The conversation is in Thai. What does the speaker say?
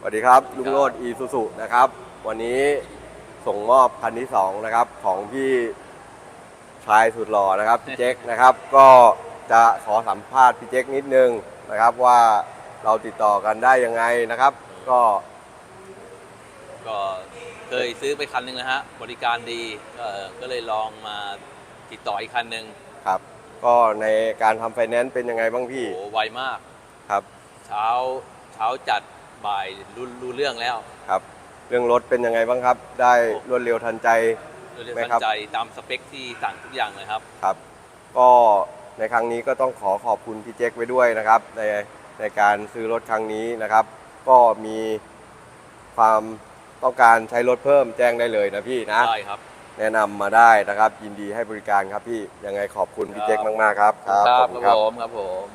สวัสดีครับลุงโรดอีซูซุนะครับ วันนี้ส่งมอบคันที่สองนะครับของพี่ชายสุดหล่อนะครับพี่เจ๊กนะครับ ก็จะขอสัมภาษณ์พี่เจ๊กนิดนึงนะครับว่าเราติดต่อกันได้ยังไงนะครับ ก็ก็เคยซื้อไปคันหนึ่งนะฮะบริการดีก็เออก็เลยลองมาติดต่ออีกคันหนึ่งครับ ก็ในการทำไฟแนนซ์เป็นยังไงบ้างพี่โอ้ไวมากครับ เช้าเช้าจัด บ่ายรู้รู้เรื่องแล้วครับ เรื่องรถเป็นยังไงบ้างครับ ได้รวดเร็วทันใจ รู้เรื่องไหมทันครับใจตามสเปคที่สั่งทุกอย่างเลยครับ ครับ ก็ในครั้งนี้ก็ต้องขอขอบคุณพี่เจ๊กไว้ด้วยนะครับในในการซื้อรถครั้งนี้นะครับ ก็มีความต้องการใช้รถเพิ่มแจ้งได้เลยนะพี่นะ ได้ครับ แนะนำมาได้นะครับ ยินดีให้บริการครับพี่ยังไงขอบคุณพี่เจ๊กมากๆครับ ครับขอบคุณครับผมครับผม